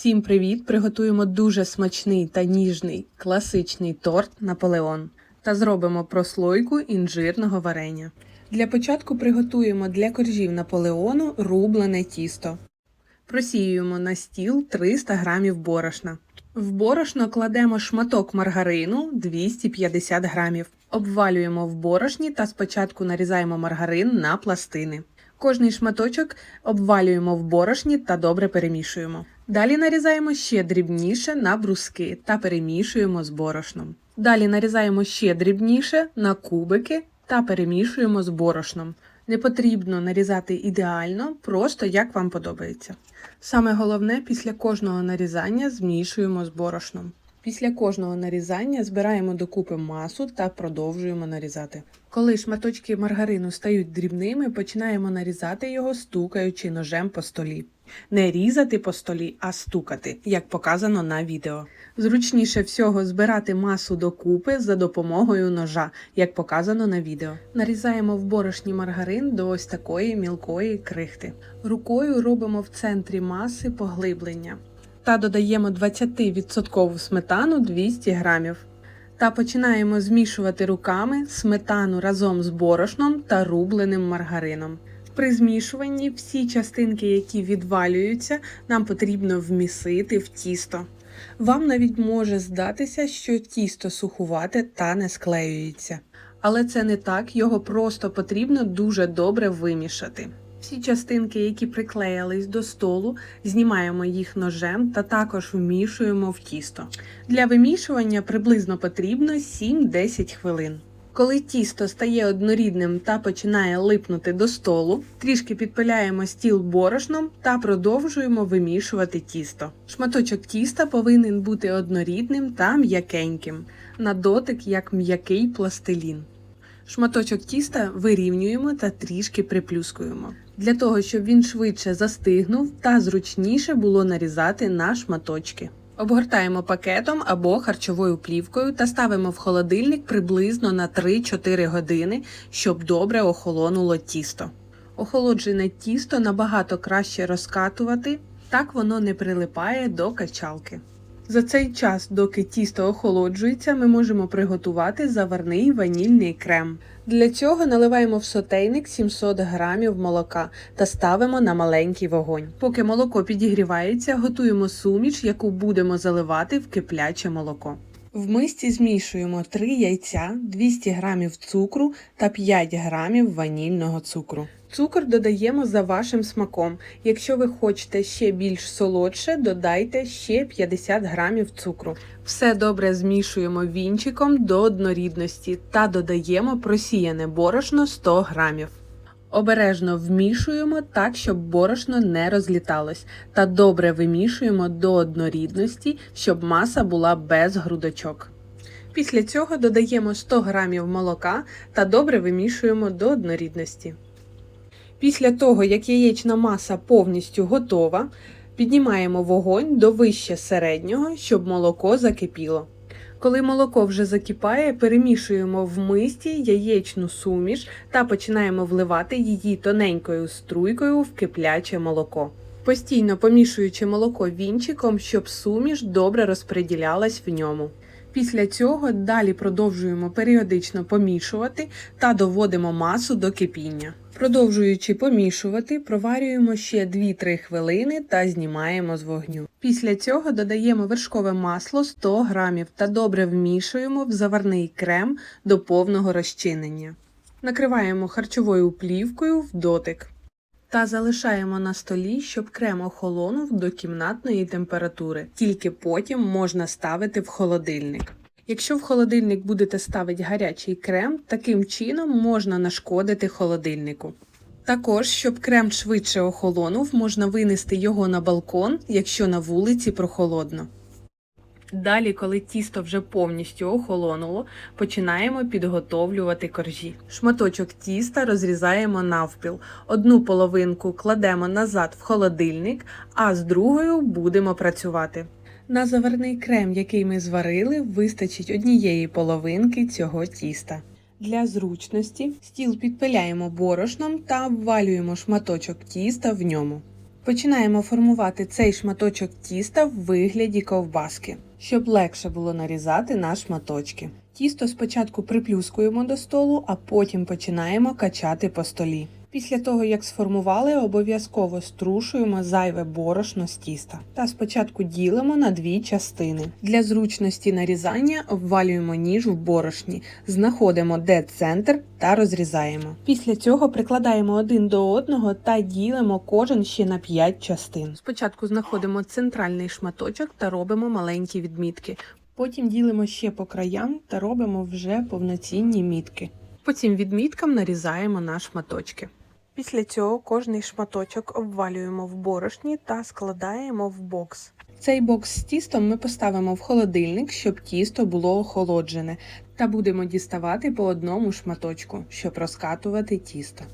Всім привіт! Приготуємо дуже смачний та ніжний класичний торт Наполеон та зробимо прослойку інжирного варення. Для початку приготуємо для коржів Наполеону рублене тісто. Просіюємо на стіл 300 г борошна. В борошно кладемо шматок маргарину 250 г. Обвалюємо в борошні та спочатку нарізаємо маргарин на пластини. Кожний шматочок обвалюємо в борошні та добре перемішуємо. Далі нарізаємо ще дрібніше на бруски та перемішуємо з борошном. Далі нарізаємо ще дрібніше на кубики та перемішуємо з борошном. Не потрібно нарізати ідеально, просто як вам подобається. Саме головне, після кожного нарізання змішуємо з борошном. Після кожного нарізання збираємо докупи масу та продовжуємо нарізати. Коли шматочки маргарину стають дрібними, починаємо нарізати його, стукаючи ножем по столі. Не різати по столі, а стукати, як показано на відео. Зручніше всього збирати масу докупи за допомогою ножа, як показано на відео. Нарізаємо в борошні маргарин до ось такої мілкої крихти. Рукою робимо в центрі маси поглиблення та додаємо 20% сметану 200 г. Та починаємо змішувати руками сметану разом з борошном та рубленим маргарином. При змішуванні всі частинки, які відвалюються, нам потрібно вмісити в тісто. Вам навіть може здатися, що тісто сухувате та не склеюється. Але це не так, його просто потрібно дуже добре вимішати. Всі частинки, які приклеїлись до столу, знімаємо їх ножем та також вмішуємо в тісто. Для вимішування приблизно потрібно 7-10 хвилин. Коли тісто стає однорідним та починає липнути до столу, трішки підпиляємо стіл борошном та продовжуємо вимішувати тісто. Шматочок тіста повинен бути однорідним та м'якеньким, на дотик як м'який пластилін. Шматочок тіста вирівнюємо та трішки приплюскуємо. Для того, щоб він швидше застигнув та зручніше було нарізати на шматочки. Обгортаємо пакетом або харчовою плівкою та ставимо в холодильник приблизно на 3-4 години, щоб добре охолонуло тісто. Охолоджене тісто набагато краще розкатувати, так воно не прилипає до качалки. За цей час, доки тісто охолоджується, ми можемо приготувати заварний ванільний крем. Для цього наливаємо в сотейник 700 г молока та ставимо на маленький вогонь. Поки молоко підігрівається, готуємо суміш, яку будемо заливати в кипляче молоко. В мисці змішуємо 3 яйця, 200 г цукру та 5 г ванільного цукру. Цукор додаємо за вашим смаком. Якщо ви хочете ще більш солодше, додайте ще 50 грамів цукру. Все добре змішуємо вінчиком до однорідності та додаємо просіяне борошно 100 грамів. Обережно вмішуємо так, щоб борошно не розліталось, та добре вимішуємо до однорідності, щоб маса була без грудочок. Після цього додаємо 100 г молока та добре вимішуємо до однорідності. Після того, як яєчна маса повністю готова, піднімаємо вогонь до вище середнього, щоб молоко закипіло. Коли молоко вже закипає, перемішуємо в мисті яєчну суміш та починаємо вливати її тоненькою струйкою в кипляче молоко. Постійно помішуючи молоко вінчиком, щоб суміш добре розподілялась в ньому. Після цього далі продовжуємо періодично помішувати та доводимо масу до кипіння. Продовжуючи помішувати, проварюємо ще 2-3 хвилини та знімаємо з вогню. Після цього додаємо вершкове масло 100 г та добре вмішуємо в заварний крем до повного розчинення. Накриваємо харчовою плівкою в дотик. Та залишаємо на столі, щоб крем охолонув до кімнатної температури. Тільки потім можна ставити в холодильник. Якщо в холодильник будете ставити гарячий крем, таким чином можна нашкодити холодильнику. Також, щоб крем швидше охолонув, можна винести його на балкон, якщо на вулиці прохолодно. Далі, коли тісто вже повністю охолонуло, починаємо підготовлювати коржі. Шматочок тіста розрізаємо навпіл. Одну половинку кладемо назад в холодильник, а з другою будемо працювати. На заварний крем, який ми зварили, вистачить однієї половинки цього тіста. Для зручності стіл підпиляємо борошном та обвалюємо шматочок тіста в ньому. Починаємо формувати цей шматочок тіста в вигляді ковбаски, щоб легше було нарізати на шматочки. Тісто спочатку приплюскуємо до столу, а потім починаємо качати по столі. Після того, як сформували, обов'язково струшуємо зайве борошно з тіста та спочатку ділимо на дві частини. Для зручності нарізання обвалюємо ніж в борошні, знаходимо де центр та розрізаємо. Після цього прикладаємо один до одного та ділимо кожен ще на 5 частин. Спочатку знаходимо центральний шматочок та робимо маленькі відмітки. Потім ділимо ще по краям та робимо вже повноцінні мітки. По цим відміткам нарізаємо на шматочки. Після цього кожний шматочок обвалюємо в борошні та складаємо в бокс. Цей бокс з тістом ми поставимо в холодильник, щоб тісто було охолоджене, та будемо діставати по одному шматочку, щоб розкатувати тісто.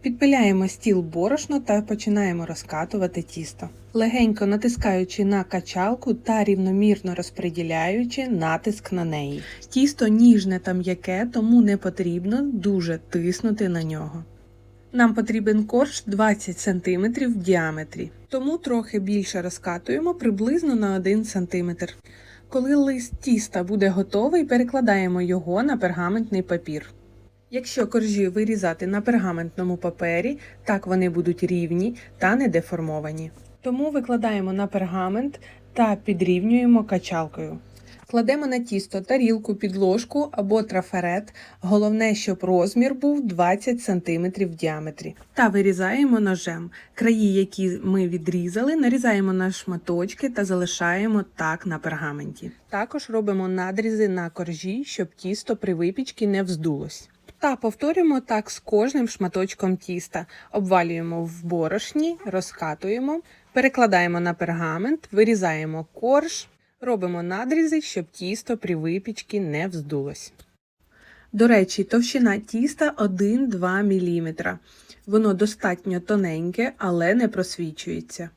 Підпиляємо стіл борошно та починаємо розкатувати тісто, легенько натискаючи на качалку та рівномірно розподіляючи натиск на неї. Тісто ніжне та м'яке, тому не потрібно дуже тиснути на нього. Нам потрібен корж 20 см в діаметрі, тому трохи більше розкатуємо приблизно на 1 см. Коли лист тіста буде готовий, перекладаємо його на пергаментний папір. Якщо коржі вирізати на пергаментному папері, так вони будуть рівні та не деформовані. Тому викладаємо на пергамент та підрівнюємо качалкою. Кладемо на тісто тарілку, підложку або трафарет. Головне, щоб розмір був 20 см в діаметрі. Та вирізаємо ножем. Краї, які ми відрізали, нарізаємо на шматочки та залишаємо так на пергаменті. Також робимо надрізи на коржі, щоб тісто при випічці не вздулось. Та повторюємо так з кожним шматочком тіста. Обвалюємо в борошні, розкатуємо, перекладаємо на пергамент, вирізаємо корж. Робимо надрізи, щоб тісто при випічці не вздулось. До речі, товщина тіста 1-2 мм. Воно достатньо тоненьке, але не просвічується.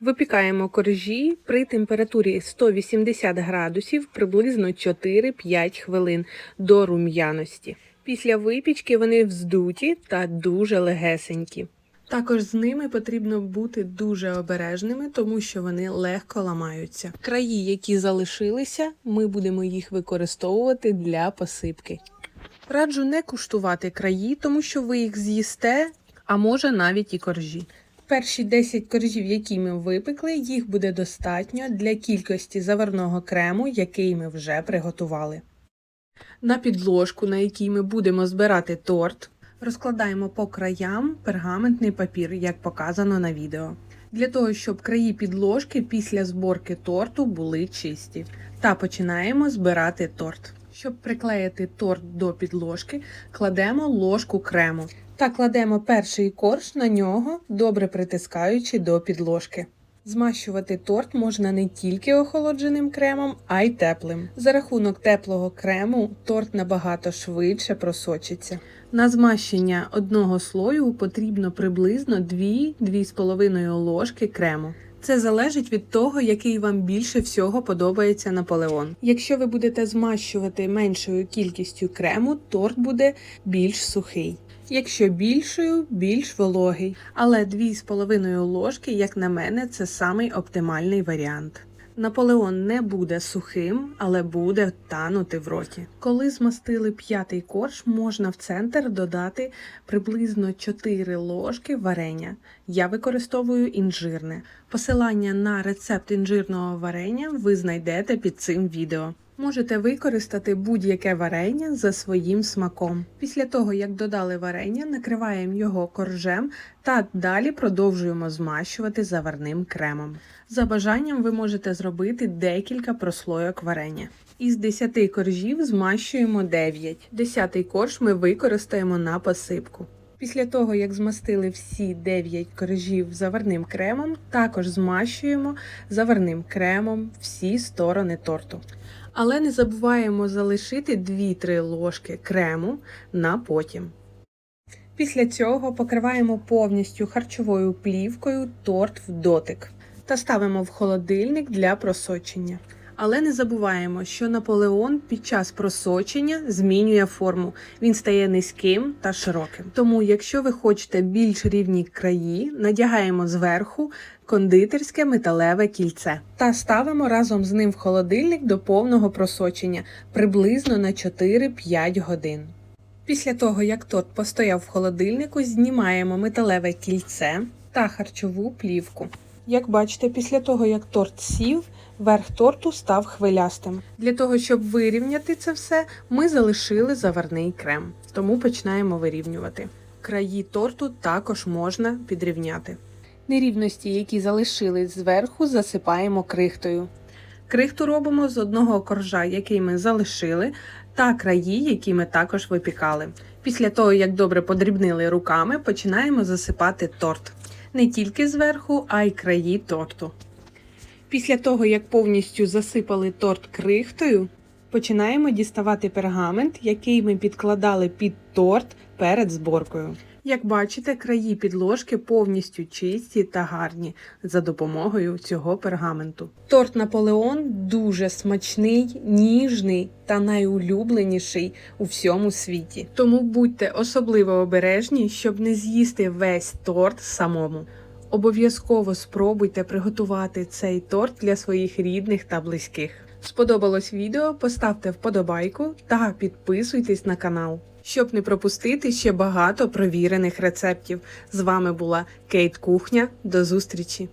Випікаємо коржі при температурі 180 градусів приблизно 4-5 хвилин до рум'яності. Після випічки вони вздуті та дуже легесенькі. Також з ними потрібно бути дуже обережними, тому що вони легко ламаються. Краї, які залишилися, ми будемо їх використовувати для посипки. Раджу не куштувати краї, тому що ви їх з'їсте, а може навіть і коржі. Перші 10 коржів, які ми випекли, їх буде достатньо для кількості заварного крему, який ми вже приготували. На підложку, на якій ми будемо збирати торт, Розкладаємо по краям пергаментний папір, як показано на відео. Для того, щоб краї підложки після зборки торту були чисті. Та починаємо збирати торт. Щоб приклеїти торт до підложки, кладемо ложку крему та кладемо перший корж на нього, добре притискаючи до підложки. Змащувати торт можна не тільки охолодженим кремом, а й теплим. За рахунок теплого крему торт набагато швидше просочиться. На змащення одного слою потрібно приблизно 2-2,5 ложки крему. Це залежить від того, який вам більше всього подобається Наполеон. Якщо ви будете змащувати меншою кількістю крему, торт буде більш сухий. Якщо більшою, більш вологий. Але 2,5 ложки, як на мене, це самий оптимальний варіант. Наполеон не буде сухим, але буде танути в роті. Коли змастили п'ятий корж, можна в центр додати приблизно 4 ложки варення. Я використовую інжирне. Посилання на рецепт інжирного варення ви знайдете під цим відео. Можете використати будь-яке варення за своїм смаком. Після того, як додали варення, накриваємо його коржем та далі продовжуємо змащувати заварним кремом. За бажанням ви можете зробити декілька прослойок варення. Із 10 коржів змащуємо 9. Десятий корж ми використаємо на посипку. Після того, як змастили всі 9 коржів заварним кремом, також змащуємо заварним кремом всі сторони торту. Але не забуваємо залишити 2-3 ложки крему на потім. Після цього покриваємо повністю харчовою плівкою торт в дотик та ставимо в холодильник для просочення. Але не забуваємо, що Наполеон під час просочення змінює форму. Він стає низьким та широким. Тому, якщо ви хочете більш рівні краї, надягаємо зверху кондитерське металеве кільце та ставимо разом з ним в холодильник до повного просочення приблизно на 4-5 годин. Після того, як торт постояв в холодильнику, знімаємо металеве кільце та харчову плівку. Як бачите, після того, як торт сів, верх торту став хвилястим. Для того, щоб вирівняти це все, ми залишили заварний крем, тому починаємо вирівнювати. Краї торту також можна підрівняти. Нерівності, які залишились зверху, засипаємо крихтою. Крихту робимо з одного коржа, який ми залишили, та краї, які ми також випікали. Після того, як добре подрібнили руками, починаємо засипати торт. Не тільки зверху, а й краї торту. Після того, як повністю засипали торт крихтою, починаємо діставати пергамент, який ми підкладали під торт перед зборкою. Як бачите, краї підложки повністю чисті та гарні за допомогою цього пергаменту. Торт Наполеон дуже смачний, ніжний та найулюбленіший у всьому світі. Тому будьте особливо обережні, щоб не з'їсти весь торт самому. Обов'язково спробуйте приготувати цей торт для своїх рідних та близьких. Сподобалось відео? Поставте вподобайку та підписуйтесь на канал, щоб не пропустити ще багато провірених рецептів. З вами була Кейт Кухня. До зустрічі!